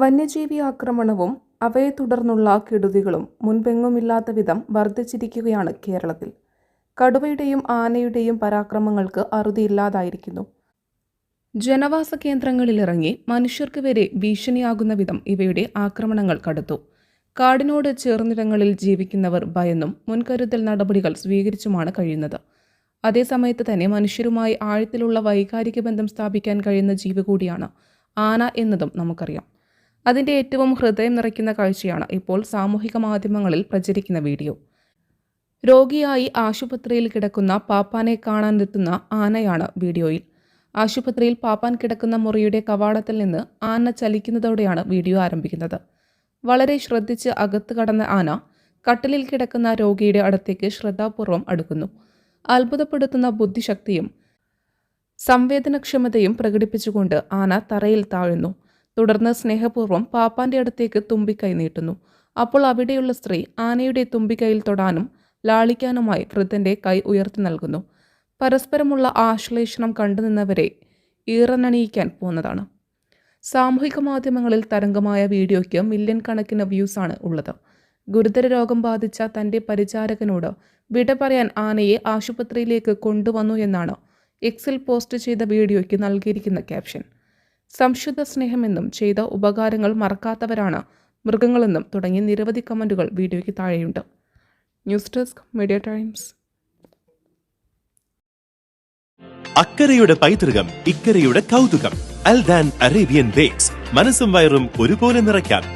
വന്യജീവി ആക്രമണവും അവയെ തുടർന്നുള്ള കെടുതികളും മുൻപെങ്ങുമില്ലാത്ത വിധം വർദ്ധിച്ചിരിക്കുകയാണ് കേരളത്തിൽ. കടുവയുടെയും ആനയുടെയും പരാക്രമങ്ങൾക്ക് അറുതിയില്ലാതായിരിക്കുന്നു. ജനവാസ കേന്ദ്രങ്ങളിലിറങ്ങി മനുഷ്യർക്ക് വരെ ഭീഷണിയാകുന്ന വിധം ഇവയുടെ ആക്രമണങ്ങൾ കടുത്തു. കാടിനോട് ചേർന്നിടങ്ങളിൽ ജീവിക്കുന്നവർ ഭയന്നും മുൻകരുതൽ നടപടികൾ സ്വീകരിച്ചുമാണ് കഴിയുന്നത്. അതേസമയത്ത് തന്നെ മനുഷ്യരുമായി ആഴത്തിലുള്ള വൈകാരിക ബന്ധം സ്ഥാപിക്കാൻ കഴിയുന്ന ജീവി കൂടിയാണ് ആന എന്നതും നമുക്കറിയാം. അതിന്റെ ഏറ്റവും ഹൃദയം നിറയ്ക്കുന്ന കാഴ്ചയാണ് ഇപ്പോൾ സാമൂഹിക മാധ്യമങ്ങളിൽ പ്രചരിക്കുന്ന വീഡിയോ. രോഗിയായി ആശുപത്രിയിൽ കിടക്കുന്ന പാപ്പാനെ കാണാനെത്തുന്ന ആനയാണ് വീഡിയോയിൽ. ആശുപത്രിയിൽ പാപ്പാൻ കിടക്കുന്ന മുറിയുടെ കവാടത്തിൽ നിന്ന് ആന ചലിക്കുന്നതോടെയാണ് വീഡിയോ ആരംഭിക്കുന്നത്. വളരെ ശ്രദ്ധിച്ച് അകത്ത് കടന്ന ആന കട്ടിലിൽ കിടക്കുന്ന രോഗിയുടെ അടുത്തേക്ക് ശ്രദ്ധാപൂർവം അടുക്കുന്നു. അത്ഭുതപ്പെടുത്തുന്ന ബുദ്ധിശക്തിയും സംവേദനക്ഷമതയും പ്രകടിപ്പിച്ചുകൊണ്ട് ആന തറയിൽ താഴുന്നു. തുടർന്ന് സ്നേഹപൂർവം പാപ്പാന്റെ അടുത്തേക്ക് തുമ്പിക്കൈ നീട്ടുന്നു. അപ്പോൾ അവിടെയുള്ള സ്ത്രീ ആനയുടെ തുമ്പിക്കൈയിൽ തൊടാനും ലാളിക്കാനുമായി വൃദ്ധന്റെ കൈ ഉയർത്തി നൽകുന്നു. പരസ്പരമുള്ള ആശ്ലേഷണം കണ്ടുനിന്നവരെ ഈറനണിയിക്കാൻ പോകുന്നതാണ്. സാമൂഹിക മാധ്യമങ്ങളിൽ തരംഗമായ വീഡിയോയ്ക്ക് മില്യൺ കണക്കിന് വ്യൂസാണ് ഉള്ളത്. ഗുരുതര രോഗം ബാധിച്ച തന്റെ പരിചാരകനോട് വിട പറയാൻ ആനയെ ആശുപത്രിയിലേക്ക് കൊണ്ടുവന്നു എന്നാണ് എക്സിൽ പോസ്റ്റ് ചെയ്ത വീഡിയോയ്ക്ക് നൽകിയിരിക്കുന്ന ക്യാപ്ഷൻ സംശുദ്ധ സ്നേഹമെന്നും ചെയ്ത ഉപകാരങ്ങൾ മറക്കാത്തവരാണ് മൃഗങ്ങളെന്നും തുടങ്ങിയ നിരവധി കമന്റുകൾ വീഡിയോയ്ക്ക് താഴെയുണ്ട്. News Desk Media Times. അക്കരയുടെ പൈതൃകം ഇക്കരയുടെ കൗതുകം അൽദാൻ അറേബ്യൻ ബേക്സ്. മനസ്സും വയറും ഒരുപോലെ നിറയ്ക്കാം.